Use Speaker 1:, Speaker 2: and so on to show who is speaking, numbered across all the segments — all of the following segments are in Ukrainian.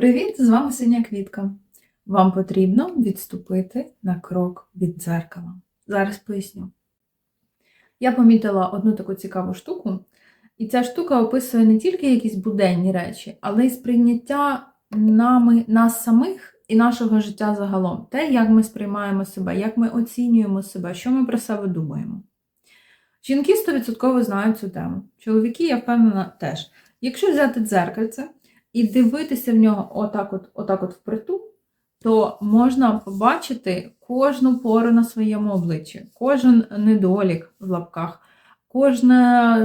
Speaker 1: Привіт! З вами Синя Квітка. Вам потрібно відступити на крок від дзеркала. Зараз поясню. Я помітила одну таку цікаву штуку, і ця штука описує не тільки якісь буденні речі, але й сприйняття нами, нас самих і нашого життя загалом. Те, як ми сприймаємо себе, як ми оцінюємо себе, що ми про себе думаємо. Жінки 100% знають цю тему. Чоловіки, я впевнена, теж. Якщо взяти дзеркальце і дивитися в нього отак от, отак от впритул, то можна побачити кожну пору на своєму обличчі, кожен недолік в лапках, кожну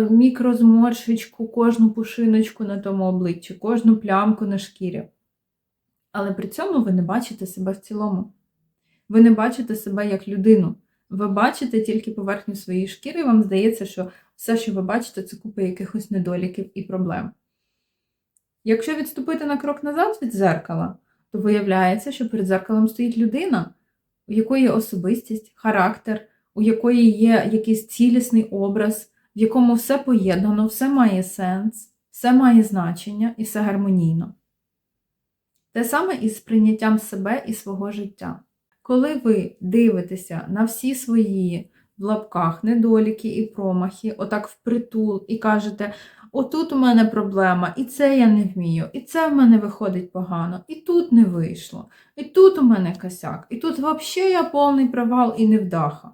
Speaker 1: мікрозморшечку, кожну пушиночку на тому обличчі, кожну плямку на шкірі. Але при цьому ви не бачите себе в цілому. Ви не бачите себе як людину. Ви бачите тільки поверхню своєї шкіри, і вам здається, що все, що ви бачите, це купа якихось недоліків і проблем. Якщо відступити на крок назад від дзеркала, то виявляється, що перед дзеркалом стоїть людина, у якої є особистість, характер, у якої є якийсь цілісний образ, в якому все поєднано, все має сенс, все має значення і все гармонійно. Те саме із сприйняттям себе і свого життя. Коли ви дивитеся на всі свої в лапках недоліки і промахи, отак впритул, і кажете, отут у мене проблема, і це я не вмію, і це в мене виходить погано, і тут не вийшло, і тут у мене косяк, і тут взагалі я повний провал і невдаха.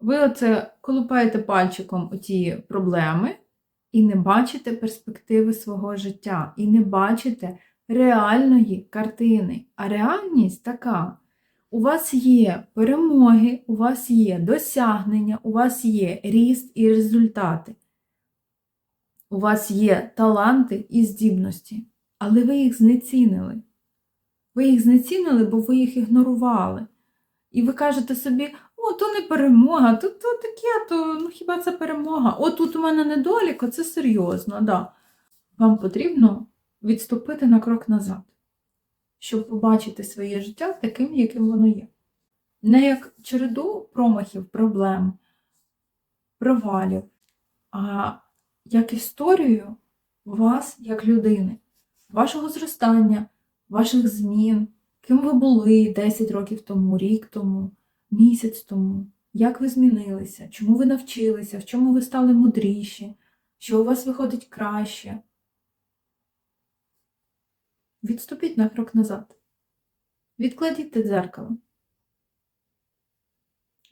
Speaker 1: Ви оце колупаєте пальчиком у ті проблеми і не бачите перспективи свого життя, і не бачите реальної картини. А реальність така. У вас є перемоги, у вас є досягнення, у вас є ріст і результати. У вас є таланти і здібності, але ви їх знецінили. Ви їх знецінили, бо ви їх ігнорували. І ви кажете собі, о, то не перемога, то, то таке, то ну хіба це перемога? О, тут у мене недолік, це серйозно, да. Вам потрібно відступити на крок назад, щоб побачити своє життя таким, яким воно є. Не як череду промахів, проблем, провалів, а як історію вас як людини, вашого зростання, ваших змін, ким ви були 10 років тому, рік тому, місяць тому, як ви змінилися, чому ви навчилися, в чому ви стали мудріші, що у вас виходить краще. Відступіть на крок назад. Відкладіть те дзеркало.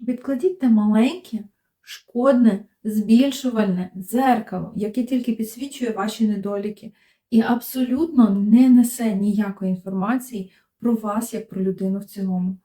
Speaker 1: Відкладіть те маленьке, шкодне, збільшувальне дзеркало, яке тільки підсвічує ваші недоліки, і абсолютно не несе ніякої інформації про вас як про людину в цілому.